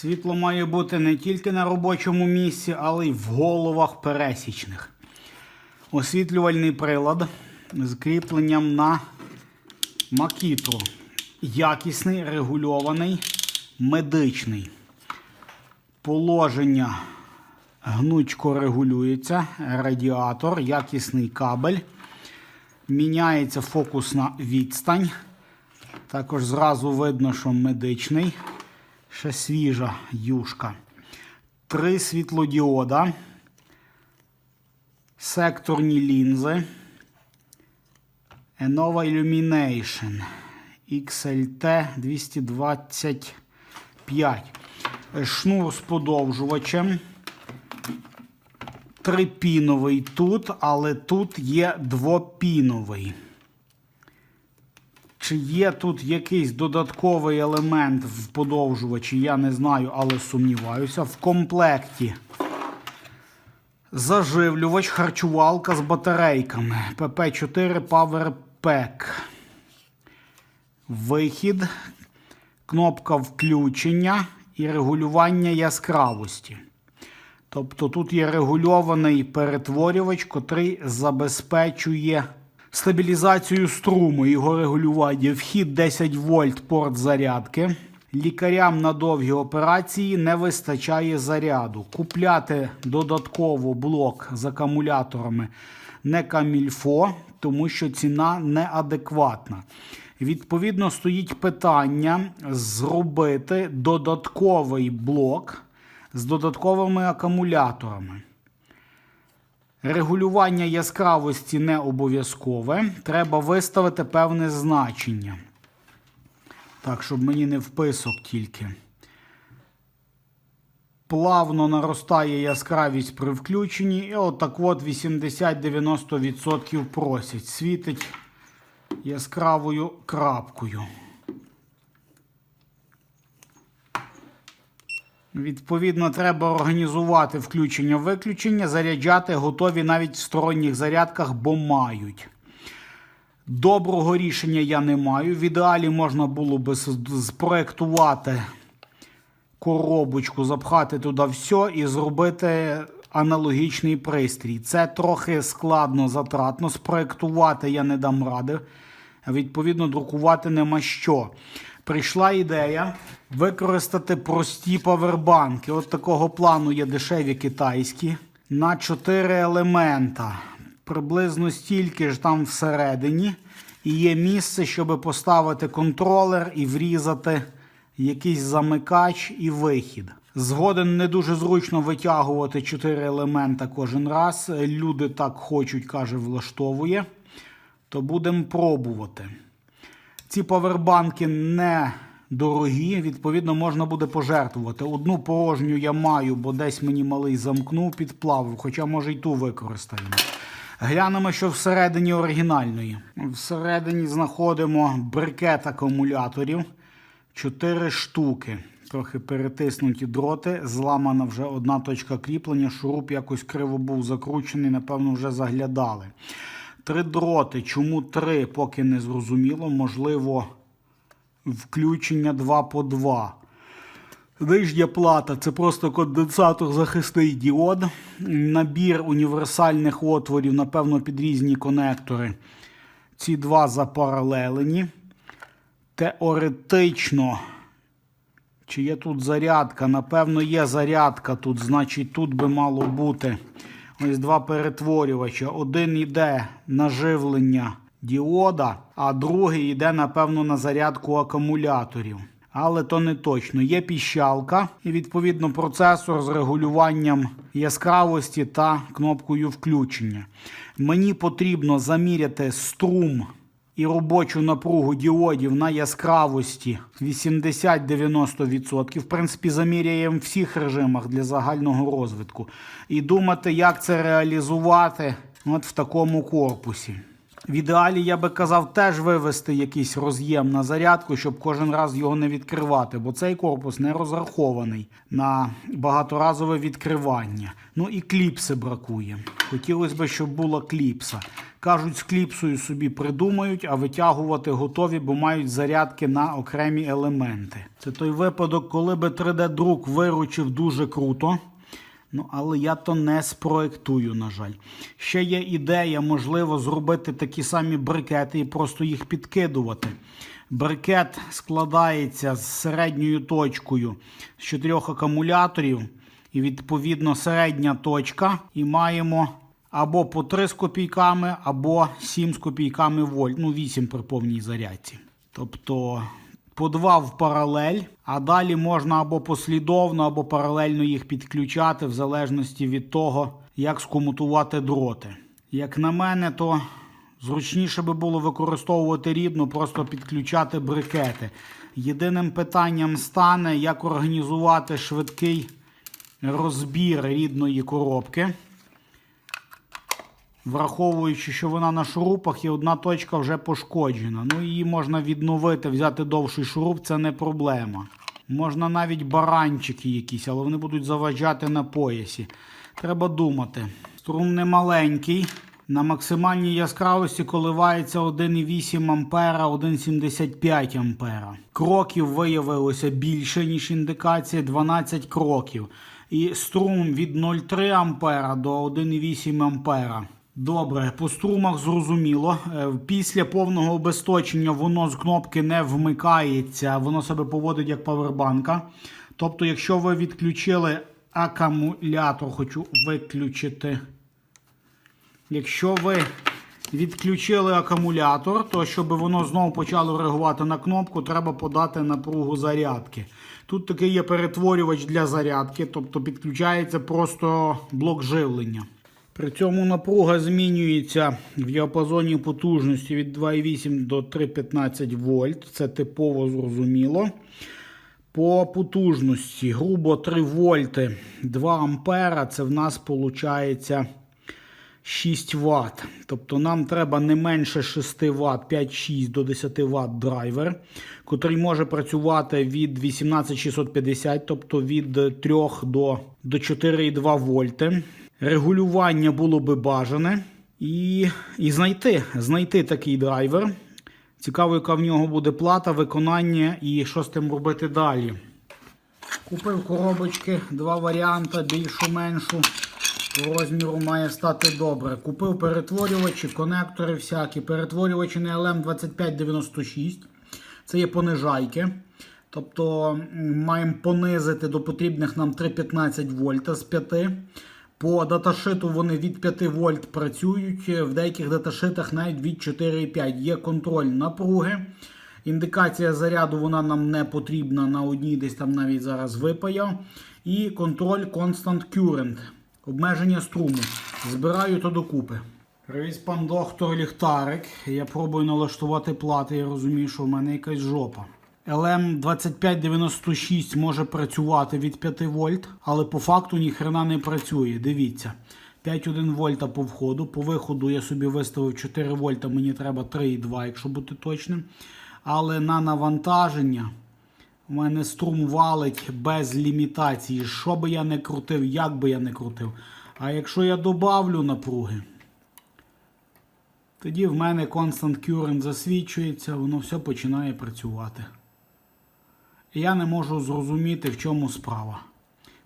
Світло має бути не тільки на робочому місці, але й в головах пересічних. Освітлювальний прилад з кріпленням на макітру. Якісний, регульований, медичний. Положення гнучко регулюється, радіатор, якісний кабель. Міняється фокусна відстань. Також зразу видно, що медичний. Ще свіжа юшка. Три світлодіода. Секторні лінзи. Enova Illumination. XLT 225. Шнур з подовжувачем. Трипіновий тут, але тут є двопіновий. Чи є тут якийсь додатковий елемент в подовжувачі, я не знаю, але сумніваюся. В комплекті заживлювач, харчувалка з батарейками. PP4 Power Pack. Вихід, кнопка включення і регулювання яскравості. Тобто тут є регульований перетворювач, котрий забезпечує стабілізацію струму, його регулювання. Вхід 10 вольт порт зарядки. Лікарям на довгі операції не вистачає заряду. Купляти додатково блок з акумуляторами не камільфо, тому що ціна неадекватна. Відповідно, стоїть питання зробити додатковий блок з додатковими акумуляторами. Регулювання яскравості не обов'язкове. Треба виставити певне значення. Так, щоб мені не вписок тільки. Плавно наростає яскравість при включенні, і отак от 80-90% просять. Світить яскравою крапкою. Відповідно, треба організувати включення-виключення, заряджати готові навіть в сторонніх зарядках, бо мають. Доброго рішення я не маю. В ідеалі можна було би спроектувати коробочку, запхати туди все і зробити аналогічний пристрій. Це трохи складно, затратно. Спроектувати я не дам ради. Відповідно, друкувати нема що. Прийшла ідея використати прості павербанки. От такого плану є дешеві китайські на 4 елемента. Приблизно стільки ж там всередині. І є місце, щоб поставити контролер і врізати якийсь замикач і вихід. Згоден не дуже зручно витягувати 4 елемента кожен раз. Люди так хочуть, каже, влаштовує. То будемо пробувати. Ці павербанки не дорогі, відповідно, можна буде пожертвувати. Одну порожню я маю, бо десь мені малий замкнув, підплавив, хоча може й ту використаємо. Глянемо, що всередині оригінальної. Всередині знаходимо брикет акумуляторів. 4 штуки. Трохи перетиснуті дроти, зламана вже одна точка кріплення, шуруп якось криво був закручений, напевно, вже заглядали. Три дроти. Чому три, поки не зрозуміло. Можливо, включення 2 по 2. Нижня плата це просто конденсатор захисний діод. Набір універсальних отворів, напевно, під різні конектори. Ці два запаралелені. Теоретично. Чи є тут зарядка? Напевно, є зарядка тут, значить, тут би мало бути ось два перетворювача. Один йде на живлення діода, а другий йде, напевно, на зарядку акумуляторів. Але то не точно. Є піщалка і відповідно процесор з регулюванням яскравості та кнопкою включення. Мені потрібно заміряти струм і робочу напругу діодів на яскравості 80-90%. В принципі, заміряємо в всіх режимах для загального розвитку. І думати, як це реалізувати от в такому корпусі. В ідеалі я би казав теж вивести якийсь роз'єм на зарядку, щоб кожен раз його не відкривати, бо цей корпус не розрахований на багаторазове відкривання. Ну і кліпси бракує. Хотілося б, щоб була кліпса. Кажуть, з кліпсою собі придумають, а витягувати готові, бо мають зарядки на окремі елементи. Це той випадок, коли би 3D-друк виручив дуже круто. Ну, але я то не спроектую, на жаль. Ще є ідея, можливо, зробити такі самі брикети і просто їх підкидувати. Брикет складається з середньою точкою з чотирьох акумуляторів, і відповідно середня точка. І маємо або по 3 з копійками, або 7 з копійками вольт. Ну, 8 при повній зарядці. Тобто по два в паралель, а далі можна або послідовно, або паралельно їх підключати, в залежності від того, як скомутувати дроти. Як на мене, то зручніше би було використовувати рідну, просто підключати брикети. Єдиним питанням стане, як організувати швидкий розбір рідної коробки. Враховуючи, що вона на шурупах і одна точка вже пошкоджена. Ну її можна відновити, взяти довший шуруп, це не проблема. Можна навіть баранчики якісь, але вони будуть заважати на поясі. Треба думати. Струм не маленький. На максимальній яскравості коливається 1,8 ампера, 1,75 ампера. Кроків виявилося більше, ніж індикація, 12 кроків. І струм від 0,3 ампера до 1,8 ампера. Добре, по струмах зрозуміло. Е, Після повного обесточення воно з кнопки не вмикається, воно себе поводить як павербанка. Тобто, якщо ви відключили акумулятор, хочу виключити. Якщо ви відключили акумулятор, то щоб воно знову почало реагувати на кнопку, треба подати напругу зарядки. Тут такий є перетворювач для зарядки, тобто підключається просто блок живлення. При цьому напруга змінюється в діапазоні потужності від 2,8 до 3,15 вольт. Це типово зрозуміло. По потужності, грубо 3 вольти, 2 ампера, це в нас виходить 6 Вт. Тобто нам треба не менше 6 Вт, 5-6 до 10 Вт драйвер, котрий може працювати від 18650, тобто від 3 до, до 4,2 вольти. Регулювання було би бажане. І, і знайти, знайти такий драйвер. Цікаво, яка в нього буде плата, виконання і що з тим робити далі. Купив коробочки, два варіанти, більшу, меншу. По розміру має стати добре. Купив перетворювачі, конектори всякі. Перетворювачі на LM2596. Це є понижайки. Тобто маємо понизити до потрібних нам 3,15 вольта з 5. По даташиту вони від 5 вольт працюють, в деяких даташитах навіть від 4,5. Є контроль напруги. Індикація заряду вона нам не потрібна на одній, десь там навіть зараз випаяв. І контроль Constant Current. Обмеження струму. Збираю то докупи. Привіз пан доктор Ліхтарик. Я пробую налаштувати плати. Я розумію, що в мене якась жопа. LM2596 може працювати від 5 вольт, але по факту ніхрена не працює. Дивіться. 5,1 вольта по входу. По виходу я собі виставив 4 вольта, мені треба 3,2, якщо бути точним. Але на навантаження у мене струм валить без лімітації. Що би я не крутив, як би я не крутив. А якщо я добавлю напруги, тоді в мене Constant Current засвідчується, воно все починає працювати. Я не можу зрозуміти, в чому справа.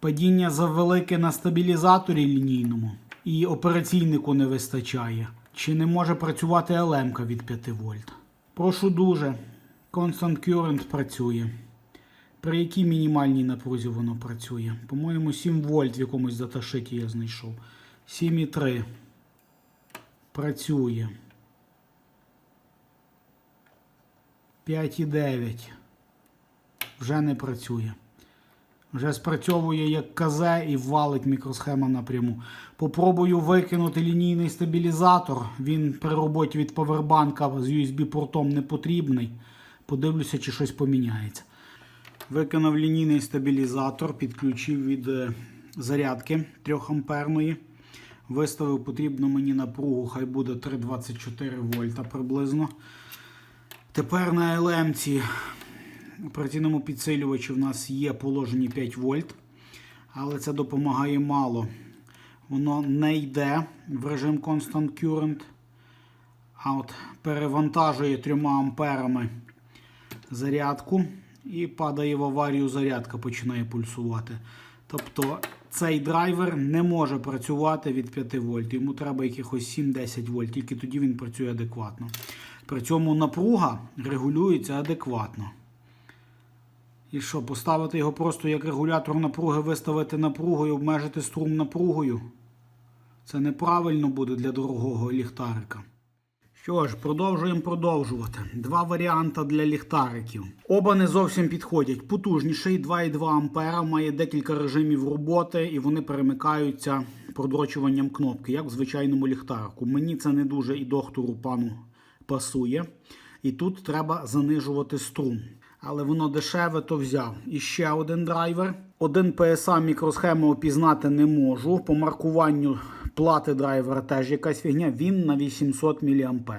Падіння завелике на стабілізаторі лінійному і операційнику не вистачає. Чи не може працювати LM від 5 вольт? Прошу дуже. Constant Current працює. При якій мінімальній напрузі воно працює? По-моєму, 7 вольт в якомусь даташиті я знайшов. 7,3. Працює. 5,9. Вже не працює. Вже спрацьовує як КЗ і валить мікросхема напряму. Попробую викинути лінійний стабілізатор. Він при роботі від павербанка з USB-портом не потрібний. Подивлюся, чи щось поміняється. Викинув лінійний стабілізатор, підключив від е, зарядки 3 амперної. Виставив потрібну мені напругу, хай буде 3,24 вольта приблизно. Тепер на LM операційному підсилювачі в нас є положені 5 вольт, але це допомагає мало. Воно не йде в режим Constant Current, а от перевантажує 3 амперами зарядку і падає в аварію зарядка, починає пульсувати. Тобто цей драйвер не може працювати від 5 вольт. Йому треба якихось 7-10 вольт, тільки тоді він працює адекватно. При цьому напруга регулюється адекватно. І що, поставити його просто як регулятор напруги, виставити напругу і обмежити струм напругою? Це неправильно буде для дорогого ліхтарика. Що ж, продовжуємо продовжувати. Два варіанти для ліхтариків. Оба не зовсім підходять. Потужніший 2,2 ампера має декілька режимів роботи, і вони перемикаються продрочуванням кнопки, як в звичайному ліхтарику. Мені це не дуже і доктору пану пасує. І тут треба занижувати струм. Але воно дешеве, то взяв. І ще один драйвер. Один PSA мікросхему опізнати не можу. По маркуванню плати драйвера теж якась фігня. Він на 800 мА.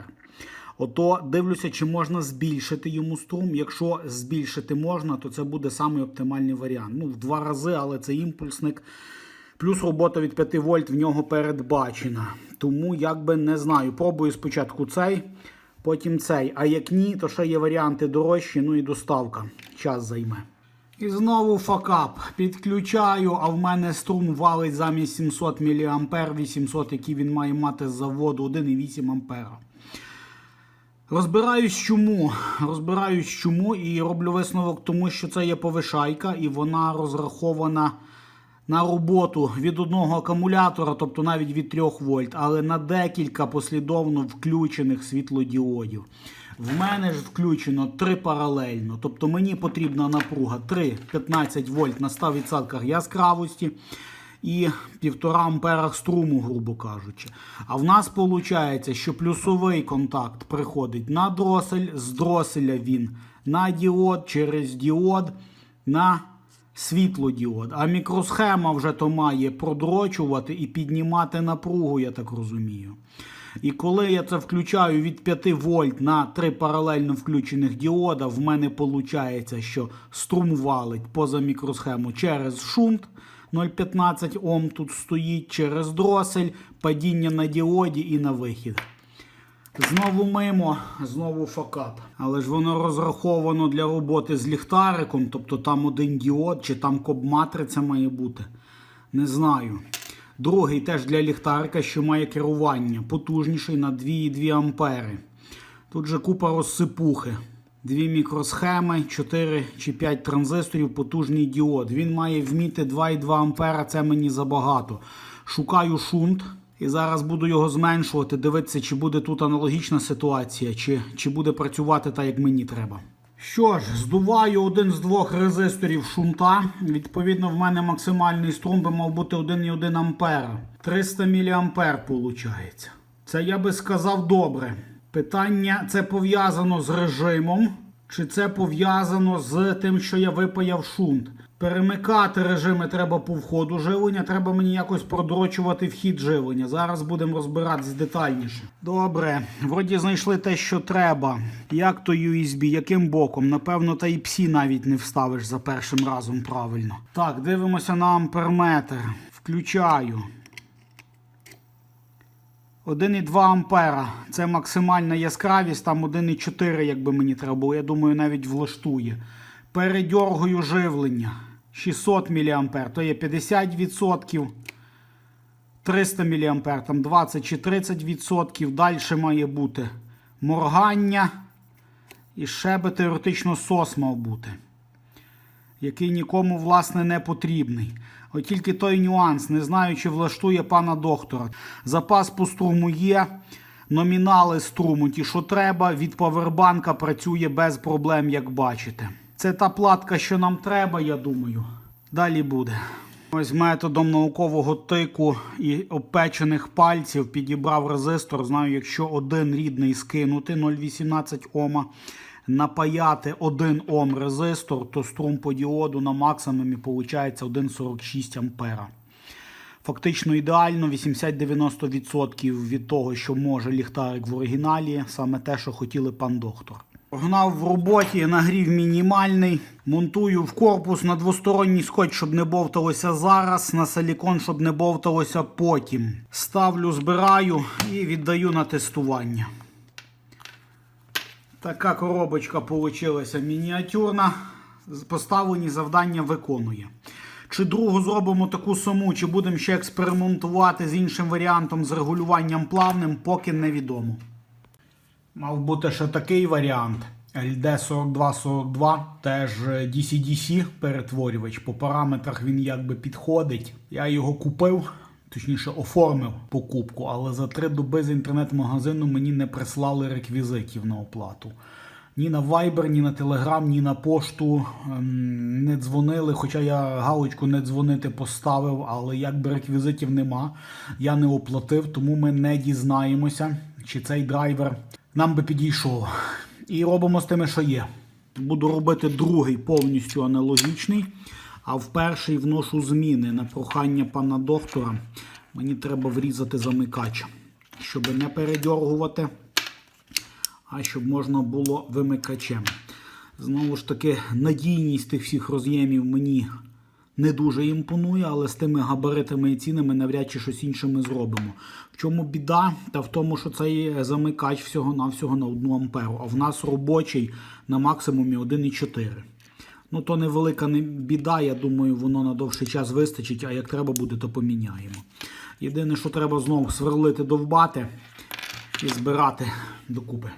Ото дивлюся, чи можна збільшити йому струм. Якщо збільшити можна, то це буде самий оптимальний варіант. Ну, в два рази, але це імпульсник. Плюс робота від 5 вольт в нього передбачена. Тому якби не знаю. Пробую спочатку цей, потім цей. А як ні, то ще є варіанти дорожчі, ну і доставка. Час займе. І знову факап. Підключаю, а в мене струм валить замість 700 мА 800, який він має мати з заводу 1,8 ампера. Розбираюсь чому. Розбираюсь чому і роблю висновок, тому що це є повишайка, і вона розрахована на роботу від одного акумулятора, тобто навіть від 3 вольт, але на декілька послідовно включених світлодіодів. В мене ж включено 3 паралельно. Тобто мені потрібна напруга 3-15 вольт на 100% яскравості і 1,5 амперах струму, грубо кажучи. А в нас виходить, що плюсовий контакт приходить на дросель, з дроселя він на діод, через діод на світлодіод. А мікросхема вже то має продрочувати і піднімати напругу, я так розумію. І коли я це включаю від 5 вольт на 3 паралельно включених діода, в мене виходить, що струм валить поза мікросхему через шунт 0,15 Ом тут стоїть, через дросель, падіння на діоді і на вихід. Знову мимо, знову факап. Але ж воно розраховано для роботи з ліхтариком, тобто там один діод чи там коб-матриця має бути. Не знаю. Другий теж для ліхтарика, що має керування, потужніший на 2,2 ампери. Тут же купа розсипухи. Дві мікросхеми, 4 чи 5 транзисторів, потужний діод. Він має вміти 2,2 ампера, це мені забагато. Шукаю шунт. І зараз буду його зменшувати, дивитися, чи буде тут аналогічна ситуація, чи, чи буде працювати так, як мені треба. Що ж, здуваю один з двох резисторів шунта. Відповідно, в мене максимальний струм би мав бути 1,1 ампера. 300 мА виходить. Це я би сказав добре. Питання це пов'язано з режимом, чи це пов'язано з тим, що я випаяв шунт. Перемикати режими треба по входу живлення, треба мені якось продрочувати вхід живлення. Зараз будемо розбиратись детальніше. Добре, вроді знайшли те, що треба. Як то USB, яким боком? Напевно, Type-C навіть не вставиш за першим разом правильно. Так, дивимося на амперметр. Включаю. 1,2 ампера. Це максимальна яскравість, там 1,4, якби мені треба було. Я думаю, навіть влаштує. Передьоргую живлення. 600 мА, то є 50%. 300 мА, там 20 чи 30%. Далі має бути моргання. І ще би теоретично сос мав бути. Який нікому, власне, не потрібний. От тільки той нюанс, не знаю, чи влаштує пана доктора. Запас по струму є. Номінали струму, ті, що треба, від павербанка працює без проблем, як бачите. Це та платка, що нам треба, я думаю. Далі буде. Ось методом наукового тику і обпечених пальців підібрав резистор. Знаю, якщо один рідний скинути 0,18 Ома, напаяти 1 Ом резистор, то струм по діоду на максимумі виходить 1,46 ампера. Фактично ідеально 80-90% від того, що може ліхтарик в оригіналі, саме те, що хотіли пан доктор. Гнав в роботі, нагрів мінімальний. Монтую в корпус на двосторонній скотч, щоб не бовталося зараз, на силікон, щоб не бовталося потім. Ставлю, збираю і віддаю на тестування. Така коробочка получилася мініатюрна. Поставлені завдання виконує. Чи другу зробимо таку саму, чи будемо ще експериментувати з іншим варіантом з регулюванням плавним, поки невідомо. Мав бути ще такий варіант. LD4242, теж DC-DC перетворювач. По параметрах він якби підходить. Я його купив, точніше оформив покупку, але за три доби з інтернет-магазину мені не прислали реквізитів на оплату. Ні на Viber, ні на Telegram, ні на пошту ем, не дзвонили, хоча я галочку не дзвонити поставив, але якби реквізитів нема, я не оплатив, тому ми не дізнаємося, чи цей драйвер нам би підійшов. І робимо з тими, що є. Буду робити другий повністю аналогічний, а в перший вношу зміни на прохання пана доктора. Мені треба врізати замикач, щоб не передьоргувати а щоб можна було вимикачем. Знову ж таки, надійність тих всіх роз'ємів мені не дуже імпонує, але з тими габаритами і цінами навряд чи щось інше ми зробимо. В чому біда? Та в тому, що цей замикач всього-навсього на 1 амперу, а в нас робочий на максимумі 1,4. Ну, то невелика не біда, я думаю, воно на довший час вистачить, а як треба буде, то поміняємо. Єдине, що треба знову сверлити довбати і збирати докупи.